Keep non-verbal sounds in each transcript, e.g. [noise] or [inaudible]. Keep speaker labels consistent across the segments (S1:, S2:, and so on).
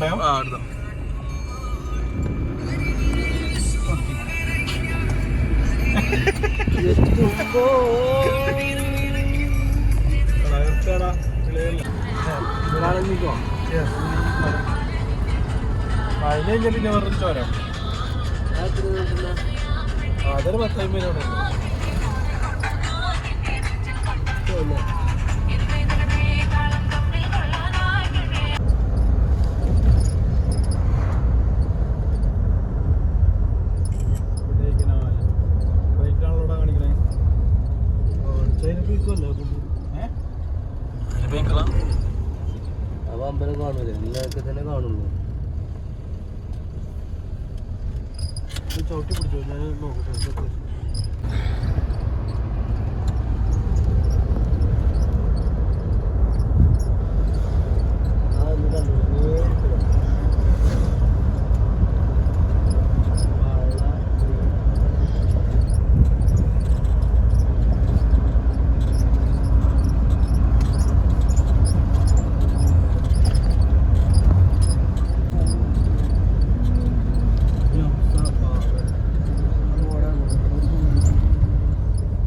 S1: എടുത്തോ.
S2: അതിന് പിന്നെ വെറുതെ ചോര അതൊരു പത്തമ്പതിനോട്
S3: അപ്പൊ അമ്പലം കാണൂല എല്ലാവർക്കും തന്നെ കാണുള്ളൂ
S2: ചവിട്ടി പിടിച്ചോ ഞാൻ നോക്കട്ടെ
S3: ആ ഒന്ന് കണ്ടു നേരിട്ട് കണ്ടു. വാഴ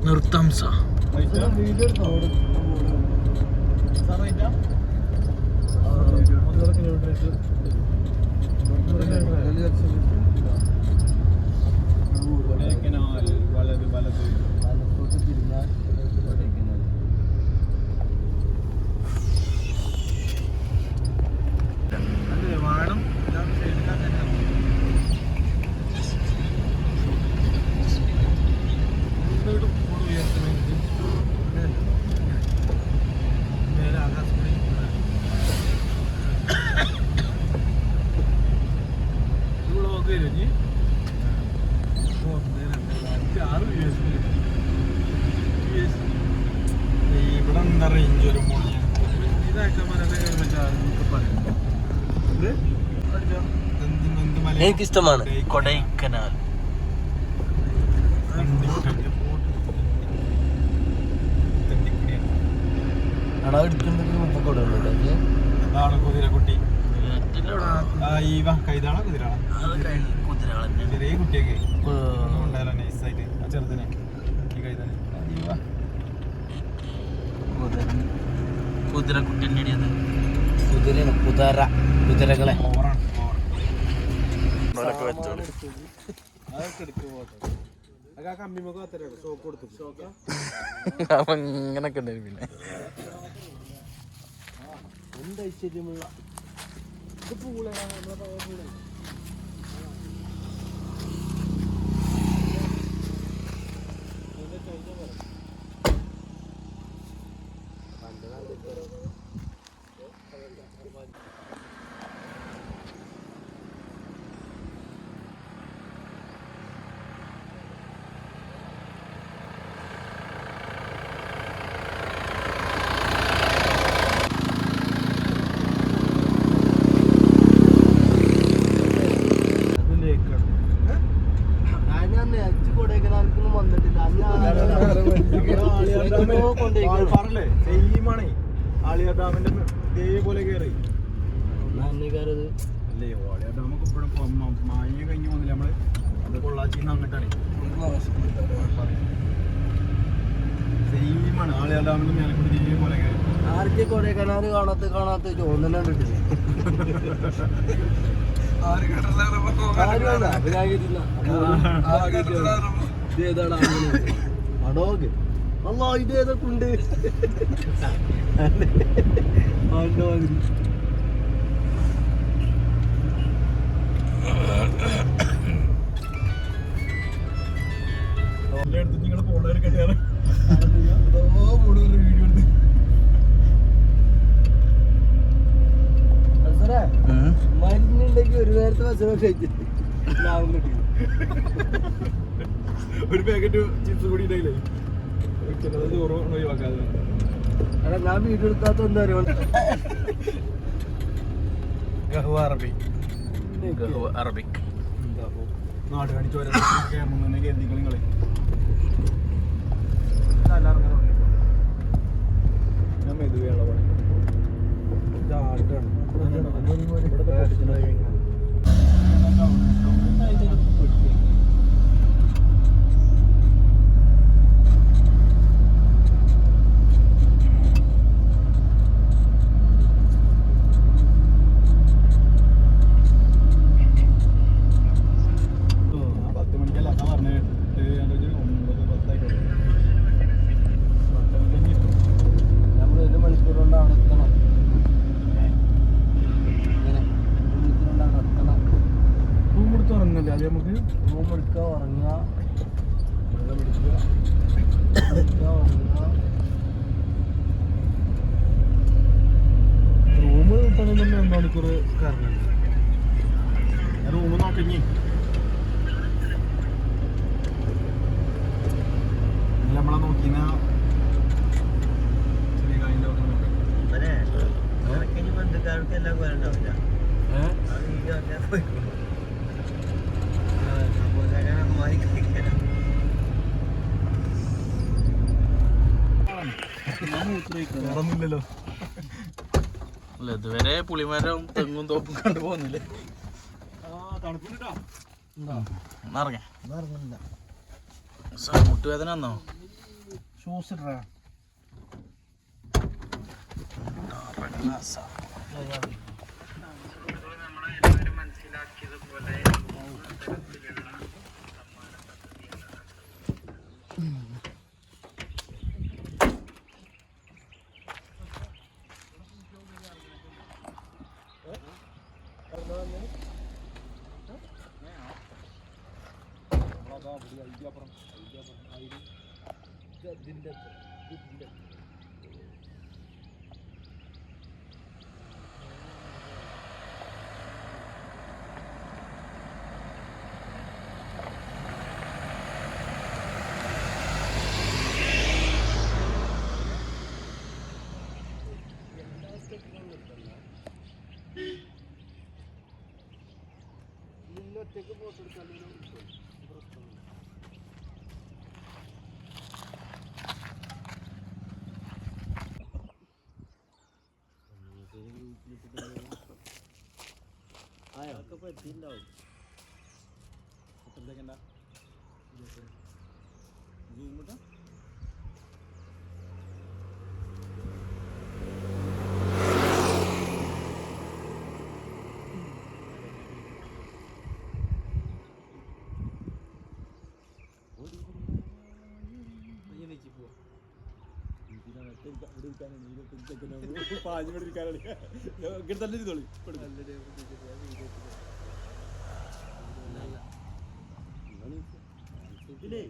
S1: നിർത്താം സാ
S3: വീഡിയോ എടുത്തോ
S2: ഇവിടെ എന്താ റേഞ്ച്
S1: എനിക്കിഷ്ടമാണ് കൊടൈക്കനാൽ
S3: അണ എടുക്കുന്നുണ്ടെങ്കിൽ മുമ്പ് കൊടുക്കുന്നുണ്ട്
S2: അതാണ് കുതിരക്കുട്ടി ഈ കൈതാണോ കുതിരാണോ ചെറിയ കുട്ടിയൊക്കെ. ഉണ്ടായാലോ നൈസായിട്ട് ചെറുതിനെ. ഈ കൈ തന്നെ.
S1: കുതിര കുട്ടിന്റെ അത്
S3: കുതിരയാണ് കുതിര കുതിരകളെ.
S2: ഓവറാണ് ഓവർ
S1: അതൊക്കെ
S2: ഷോക്ക് കൊടുത്തു.
S1: ഇങ്ങനൊക്കെ ഉണ്ടായിരുന്നു പിന്നെ.
S3: എന്ത്
S2: പഴയ പൂള അതിലേക്കാണ്
S3: അഞ്ച് കൊടൈക്കനാൽക്കൊന്നും വന്നിട്ടില്ല.
S2: പറഞ്ഞേ സെയിമാണേ. ആളിയാർ ഡാമിന്റെ ഇതേപോലെ കയറി
S3: അന്നേക്കാരത്
S2: അല്ലേ ആളിയാർ ഡാമൊക്കെ ഇവിടെ മായ കഴിഞ്ഞ് വന്നില്ല നമ്മൾ? അത് പൊള്ളാച്ചിന്ന് അങ്ങോട്ടാണ്. സെയിമാണ്. ആളിയാർ ഡാമിന്റെ മേലെ കൂടി ഇതേപോലെ കയറി
S3: ആർക്ക് കൊടൈക്കനാൽ കാണാത്ത കാണാത്ത ചോന്നനെ കണ്ടിട്ടില്ല [laughs] അടോഗ്. അല്ലാ, ഇതേതൊക്കെ ഉണ്ട് ഒരു നേരത്തെ ഭക്ഷണം കഴിച്ചിട്ട് ലാഭം കിട്ടി.
S2: ഒരു പാക്കറ്റ് ചിപ്സ് കൂടി ഉണ്ടെങ്കിലേ വെക്കുന്നത് ചോറ് ഒഴിവാക്കാതെ.
S3: എടാ ഞാൻ വീഡിയോ എടുക്കാത്ത എന്താ അറിയോ?
S2: ഗഹ്വ അറബി. അപ്പൊ? നാട് കാണിച്ചു വരാൻ കയറണം തന്നെ നിങ്ങളെ. ഞാൻ മെതുവെയുള്ള പണി
S3: Добре, добре.
S2: റൂം
S3: എടുക്കുക ഉറങ്ങുക.
S2: വെള്ളം
S3: എടുക്കുക ഉറങ്ങുക
S2: റൂം കിട്ടണമെങ്കിൽ തന്നെ രണ്ട് മണിക്കൂർ കറങ്ങുന്നുണ്ട്. ഞാൻ റൂം നോക്കി നമ്മളെ നോക്കിന ചെറിയ കാര്യം
S3: ബന്ധുക്കാർക്കെല്ലാം പോരണ്ടാവില്ല
S2: ഏഹ്
S3: അത് ഈ അങ്ങനെ പോയിക്കോളും. ആ,
S2: വേറൊന്നുമില്ലല്ലോ
S1: അല്ല ഇതുവരെ പുളിമരവും തെങ്ങും തോപ്പും കണ്ടു പോകുന്നില്ലേ ഇതിന്റെ ഇതിന്റെ
S2: ആ തണുപ്പിട്ടാ
S1: ഇറങ്ങ
S3: ഒന്നും ഇറങ്ങുന്നില്ല.
S1: മുട്ടുവേദന വന്നോ
S2: ഷൂസ് ഇട്ടാ
S3: അതൊക്കെ പറ്റിയിട്ടുണ്ടാവും. ഇതിലേ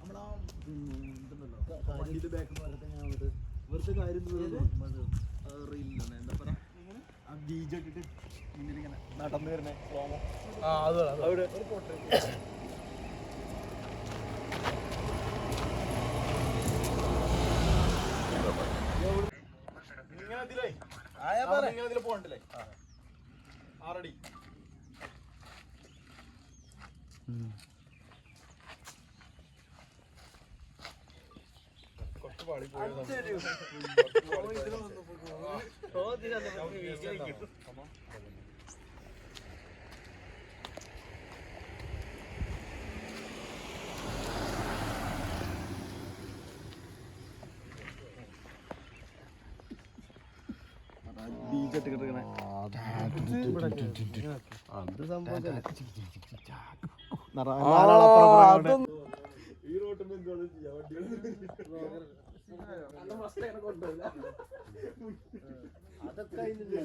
S3: നമ്മളാ വെറുതെ കാര്യം
S2: നടന്നു വരുന്നേ സ്ലോമോ
S1: ആ അത്
S2: അവിടെ ഇങ്ങനെ ഇതിലേ. ഇങ്ങനെ ഇതിൽ പോകണ്ടല്ലേ? ആറടി. കുറച്ച് പാടി
S3: അത് സംഭവം
S2: ഈ റോട്ടിൽ എന്താണ് ചെയ്യാൻ
S3: അതൊക്കെ അതിന്റെ